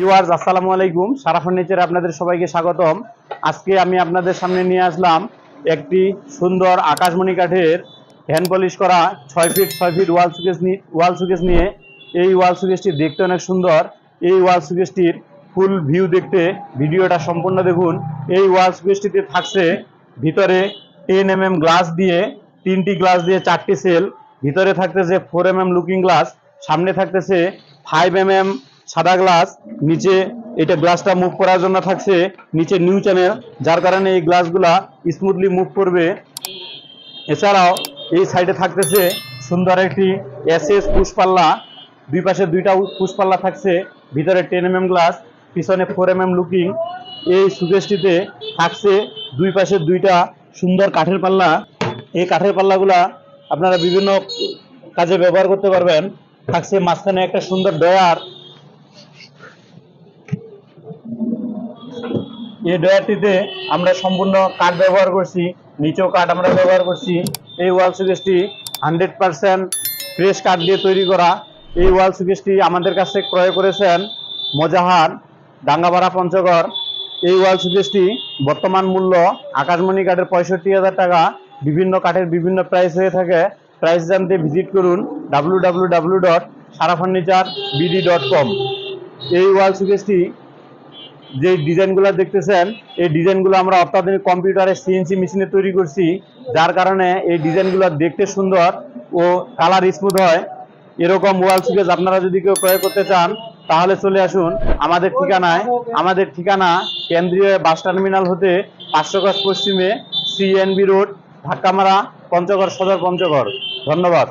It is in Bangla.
ভিউয়ার্স আসসালামু আলাইকুম। সারা ফার্নিচারে আপনাদের সবাইকে স্বাগতম। আজকে আমি আপনাদের সামনে নিয়ে আসলাম একটি সুন্দর আকাশমণি কাঠের হ্যান্ড পলিশ করা ছয় ফিট ছয় ফিট ওয়াল সুকেস নিয়ে ওয়াল সুকেস নিয়ে। এই ওয়াল সুকেসটি দেখতে অনেক সুন্দর। এই ওয়াল সুকেসটির ফুল ভিউ দেখতে, ভিডিওটা সম্পূর্ণ দেখুন। এই ওয়াল সুকেসটিতে থাকছে ভিতরে টেন এম এম গ্লাস দিয়ে, তিনটি গ্লাস দিয়ে চারটি সেল ভিতরে থাকতেছে four M M looking glass সামনে থাকতেছে ফাইভ এম এম সাদা গ্লাস নিচে এটা গ্লাসটা মুভ করার জন্য থাকছে নিচে নিউ চ্যানেল যার কারণে এই গ্লাসগুলা স্মুথলি মুভ করবে। এছাড়াও এই সাইডে থাকতেছে সুন্দর একটি এস এস পুষ্পাল্লা, দুই পাশে দুইটা পুষ্পাল্লা থাকছে, ভিতরে টেন এম এম গ্লাস পিছনে ফোর এম এম লুকিং এই সুকেশটিতে থাকছে দুই পাশে দুইটা সুন্দর কাঠের পাল্লা। এই কাঠের পাল্লাগুলা আপনারা বিভিন্ন কাজে ব্যবহার করতে পারবেন। থাকছে মাঝখানে একটা সুন্দর ডয়ার এই ডয়ারটিতে আমরা সম্পূর্ণ কাঠ ব্যবহার করছি, নিচেও কাঠ আমরা ব্যবহার করছি। এই ওয়াল সুকেশটি হান্ড্রেড পার্সেন্ট ফ্রেশ কাঠ দিয়ে তৈরি করা। এই ওয়াল সুকেশটি আমাদের কাছে ক্রয় করেছেন মজাহার ডাঙ্গাপাড়া পঞ্চগড়। এই ওয়াল সুকেশটি বর্তমান মূল্য আকাশমণি কাঠের পঁয়ষট্টি হাজার টাকা। বিভিন্ন কাঠের বিভিন্ন প্রাইস হয়ে থাকে। প্রাইস জানতে ভিজিট করুন W W W dot Sara furniture BD dot com এই ওয়াল সুকেশটি যে ডিজাইনগুলো দেখতেছেন, এই ডিজাইনগুলো আমরা অত্যাধুনিক কম্পিউটারে সিএনসি মেশিনে তৈরি করছি, যার কারণে এই ডিজাইনগুলো দেখতে সুন্দর ও কালার স্মুথ হয়। এরকম ওয়াল সুকেজ আপনারা যদি কেউ ক্রয় করতে চান, তাহলে চলে আসুন। আমাদের ঠিকানায়, আমাদের ঠিকানা কেন্দ্রীয় বাস টার্মিনাল হতে পাঁচশো গজ পশ্চিমে সিএনবি রোড ধাক্কামারা পঞ্চগড়, সদর পঞ্চগড়। ধন্যবাদ।